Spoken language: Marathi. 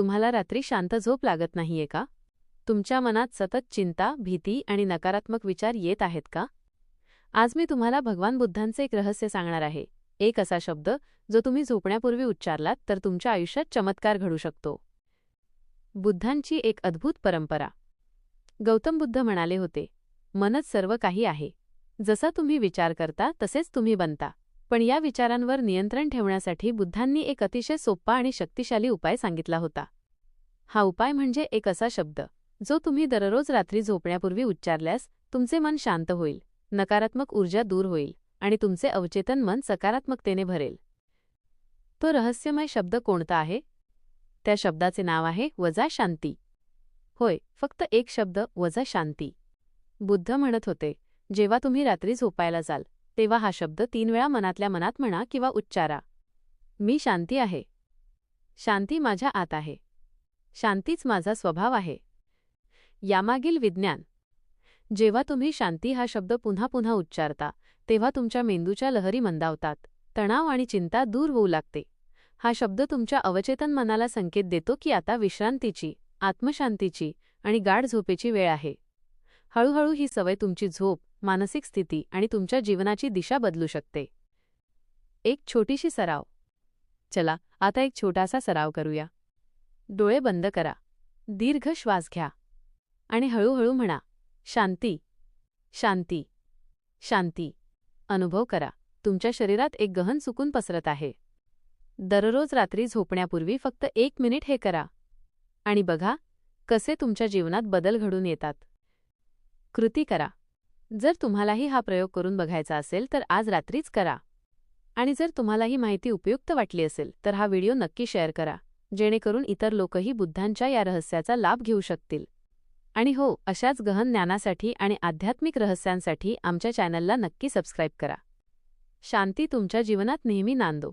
तुम्हाला रात्री शांत झोप लागत नाहीये का? तुमच्या मनात सतत चिंता भीती आणि नकारात्मक विचार येत आहेत का? आज मी तुम्हाला भगवान बुद्धांचे एक रहस्य सांगणार आहे. एक असा शब्द जो तुम्ही झोपण्यापूर्वी उच्चारलात तर तुमच्या आयुष्यात चमत्कार घडू शकतो. बुद्धांची एक अद्भुत परंपरा. गौतम बुद्ध म्हणाले होते मनच सर्व काही आहे. जसा तुम्ही विचार करता तसेच तुम्ही बनता. पण या विचारांवर नियंत्रण ठेवण्यासाठी बुद्धांनी एक अतिशय सोप्पा आणि शक्तिशाली उपाय सांगितला होता. हा उपाय म्हणजे एक असा शब्द जो तुम्ही दररोज रात्री झोपण्यापूर्वी उच्चारल्यास तुमचे मन शांत होईल नकारात्मक ऊर्जा दूर होईल आणि तुमचे अवचेतन मन सकारात्मकतेने भरेल. तो रहस्यमय शब्द कोणता आहे? त्या शब्दाचे नाव आहे वजा शांती. होय फक्त एक शब्द वजा शांती. बुद्ध म्हणत होते जेव्हा तुम्ही रात्री झोपायला जाल तेव्हा हा शब्द तीन वेळा मनातल्या मनात म्हणा किंवा उच्चारा. मी शांती आहे. शांती माझ्या आत आहे. शांतीच माझा स्वभाव आहे. यामागील विज्ञान. जेव्हा तुम्ही शांती हा शब्द पुन्हा पुन्हा उच्चारता तेव्हा तुमच्या मेंदूच्या लहरी मंदावतात. तणाव आणि चिंता दूर होऊ लागते. हा शब्द तुमच्या अवचेतन मनाला संकेत देतो की आता विश्रांतीची आत्मशांतीची आणि गाढ झोपेची वेळ आहे. हळूहळू ही सवय तुमची झोप मानसिक स्थिती आणि तुमच्या जीवनाची दिशा बदलू शकते. एक छोटीशी सराव. चला आता एक छोटासा सराव करूया. डोळे बंद करा. दीर्घ श्वास घ्या. आणि हळूहळू म्हणा शांती शांती शांती. अनुभव करा. तुमच्या शरीरात एक गहन सुकून पसरत आहे. दररोज रात्री झोपण्यापूर्वी फक्त एक मिनिट हे करा. आणि बघा कसे तुमच्या जीवनात बदल घडून येतात. कृती करा. जर तुम्हालाही हा प्रयोग करून बघायचा असेल तर आज रात्रीच करा. आणि जर तुम्हाला ही माहिती उपयुक्त वाटली असेल तर हा व्हिडिओ नक्की शेअर करा जेणेकरून इतर लोकही बुद्धांच्या या रहस्याचा लाभ घेऊ शकतील. आणि हो अशाच गहन ज्ञानासाठी आणि आध्यात्मिक रहस्यांसाठी आमच्या चॅनलला नक्की सबस्क्राईब करा. शांती तुमच्या जीवनात नेहमी नांदो.